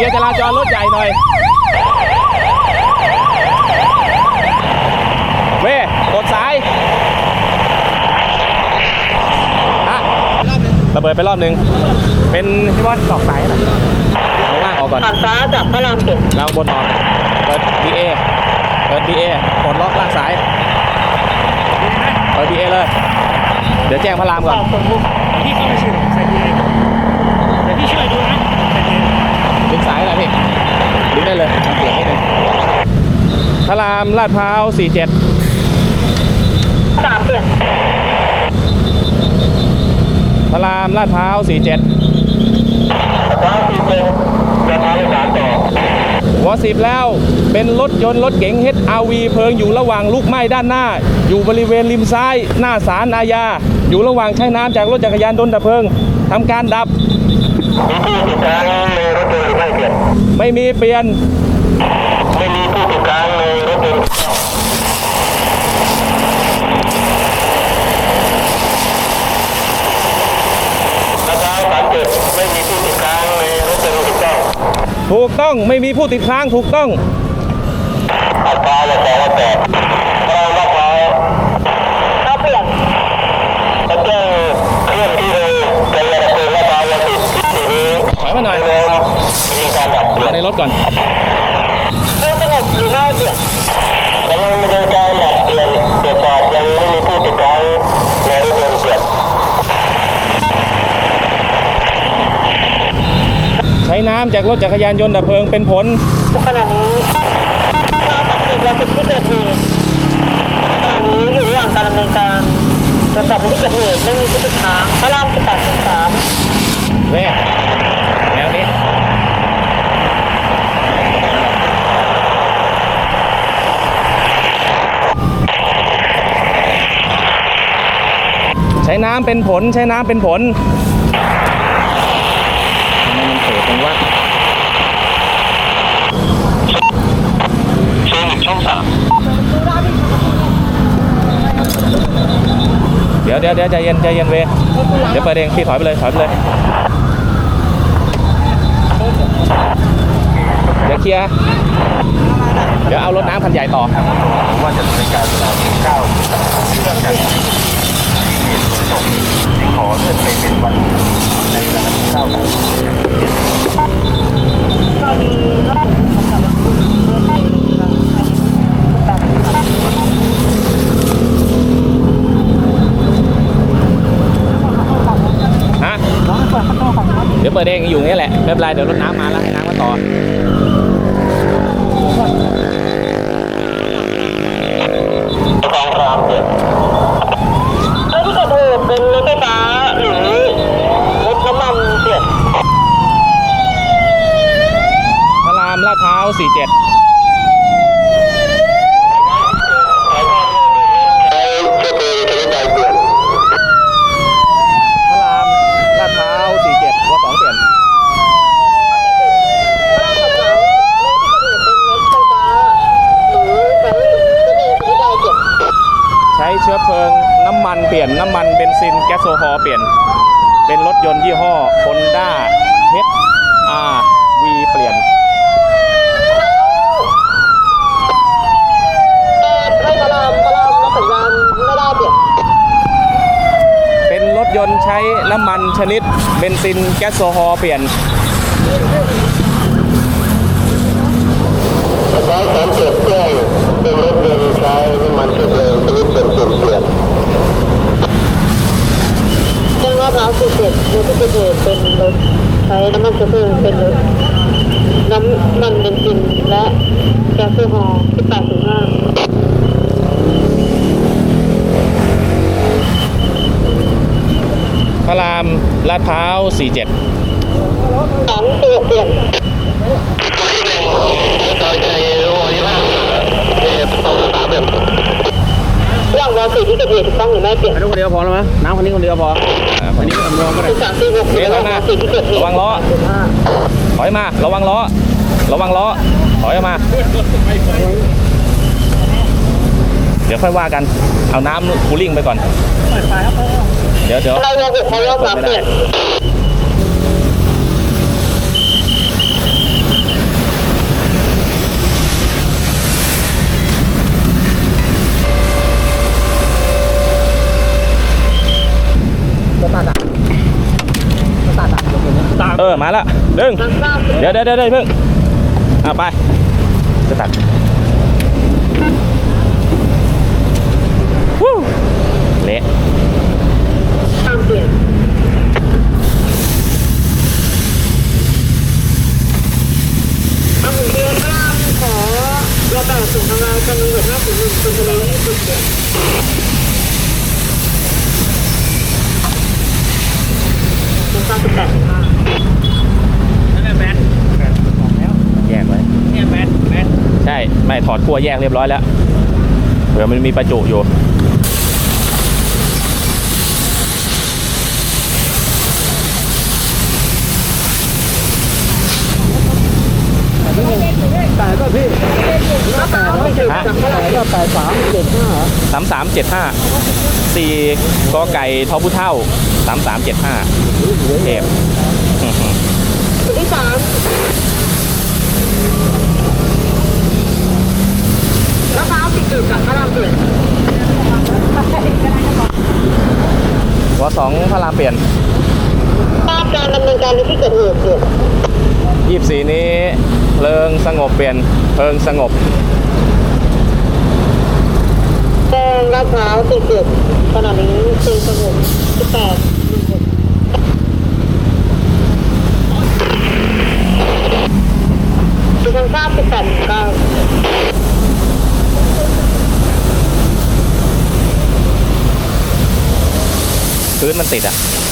จรรถใหญ่หน่อยเว้กดสายฮะระเบิดไปรอบหนึ่งเป็นพี่บอลตอกสายหน่อยข้างล่างออกก่อนผ่านฟ้าจากพระรามเจ็ดแล้วบนออกเปิด DA เปิด DA กดล็อกลากสายเปิด DA เลย เดี๋ยวแจ้งพระรามก่อนขอบคุณพี่เข้าไปช่วยใส่ดีเดี๋ยวพี่ช่วยดูนะใส่ดี ดึงสายอะไรพี่ดึงได้เลยเปลี่ยนนิดนึงพระรามลาดพร้าว 47 สามเปลี่ยนพระรามลาดพร้าว 47ฟ้าสี่เจ็ดจะทำสามต่อวอสิบแล้วเป็นรถยนต์รถเก๋ง HRV เพลิงอยู่ระหว่างลุกไหม้ด้านหน้า อยู่บริเวณริมซ้าย หน้าศาลอาญา อยู่ระหว่างใช้น้ำจากรถจักรยานยนต์ดับเพลิงทำการดับมีผู้ติดค้างในรถยนต์หรือไม่เปลี่ยนไม่มีเปลี่ยน ไม่มีผู้ติดค้างในรถยนต์นะครับสามเจ็ดไม่มีผู้ติดค้างในรถยนต์ถูกต้องถูกต้องไม่มีผู้ติดค้างถูกต้องอัตราละสองละแปดเราละพร้อยเอาเปลี่ยนจะแจ้งเคลื่อนที่เลยเป็นระดับเพลิงละพร้อยวันที่สี่นี้ถอยมาหน่อยเริ่มมีการดับเพลิงในรถก่อน เรื่องสงบหรือไม่เปลี่ยนกำลังดำเนินการดับเปลี่ยนตรวจสอบยังไม่มีผู้ติดค้างในรถยนต์เปลี่ยน ใช้ น้ำจากรถจักรยานยนต์ดับเพลิงเป็นผลขณะนี้เราตัดสินเราเป็นที่เกิดเหตุขณะนี้อยู่ระหว่างการดำเนินการตรวจสอบในที่เกิดเหตุไม่มีผู้ติดค้างพระรามสิบแปดสิบสามเว้แนวนี้ใช้น้ำเป็นผลใช้น้ำเป็นผลทำไถึว่าช่องช่องสามเดี๋ยวเดี๋ยวใจเย็นใจเย็นเวเดี๋ยวไปเองพี่ถอยไปเลยถอยไปเลยเดี๋ยวเคลียร์เดี๋ยวเอารถน้ำคันใหญ่ต่อว่าจะเนินการเวลา9 ปิดเองอยู่อย่างนี้แหละไม่เป็นไรเดี๋ยวรถน้ำมาแล้วให้น้ำมาต่อกองรามเนี่ยถ้าที่เกิดเหตุเป็นรถไฟฟ้าหรือรถน้ำมันเปลี่ยนพระรามลาดพร้าว47ใช้เชื้อเพลิงชนิดใดเปลี่ยน พระรามลาดพร้าว 47วสองเปลี่ยน ถ้าสอบถามรถที่เกิดเหตุเป็นรถไฟฟ้าหรือใช้เชื้อเพลิงชนิดใดเปลี่ยน ใช้เชื้อเพลิงน้ำมันเปลี่ยนน้ำมันเบน ซินแก๊สโซฮอล์เปลี่ยนเป็นรถยนต์ยี่ห้อ Honda HR-V เปลี่ยนด้ามพระรารับสัญญาณไม่ได้เปลี่ยนเป็นรถยนต์ใช้น้ำมันชนิดเบนซินแก๊สโซฮอล์เปลี่ยน ใช้สารเสพแจ้งเป็นรถยนต์ใช้น้ำมันเชื้อเพลิงชนิดเป็นจุดเปลี่ยนแจ้งว่าพร้าวสี่เจ็ดรถที่เกิดเหตุเป็นรถใช้น้ำมันเชื้อเพลิงเป็นรถ น้ำมันเบนซินและแก๊สโซฮอล์ที่แปดถึงห้าพระรามลาดพร้าว47สองตัวเปลี่ยนร่างระหว่างวอสี่ที่เกิดเหตุถูกต้องหรือไม่เปลี่ยนอันนี้คนเดียวพอแล้วมั้ยน้ำคนนี้คนเดียวพออันนี้รวมก็ได้สามสี่หกเดี๋ยวระหข้าว่างหน้าวอลสี่ที่เกิดเหตุระวังล้อถอยมา ระวังล้อ ระวังล้อ ถอยออกมา เดี๋ยวค่อยว่ากัน เอาน้ำคูลิ่งไปก่อน เดี๋ยวเดี๋ยวเอมาเลี่เออ มาละดึงเดี๋ยวเดี๋ยวเดี๋ยวเพิ่ง เอะไปจะตัดวู้เละ ทางเปลี่ยนเอาหนึ่งเดือนกล้ามขอรอแปดส่งทางเราจะมีหัวหน้าถึงหนึ่งคนทะเลให้สุดเดือนทางทราบสิบแปดสิบห้า นั่นแหละแบทบอกแล้ว แยกไว้ เนี่ยแบทแบท ใช่ ไม่ ถอดขั้วแยกเรียบร้อยแล้วเผื่อมันมีประจุอยู่แต่ก็พี่แล้วตามไม่ถึงจากเท่าไหร่ก็แปดสามเจ็ดห้าสามสามเจ็ดห้าสี่กอไก่ทอผู้เท่าสามสามเจ็ดห้าเทพที่สาม ร้าวติดจุดกับพระรามเปลี่ยนวสองพระรามเปลี่ยนทาบการดำเนินการในที่เกิดเหตุเสร็จยี่สี่นี้เพลิงสงบเปลี่ยนเพลิงสงบแจ้งลัดพร้าติดจุดขณะนี้เพลิงสงบ18 พื้น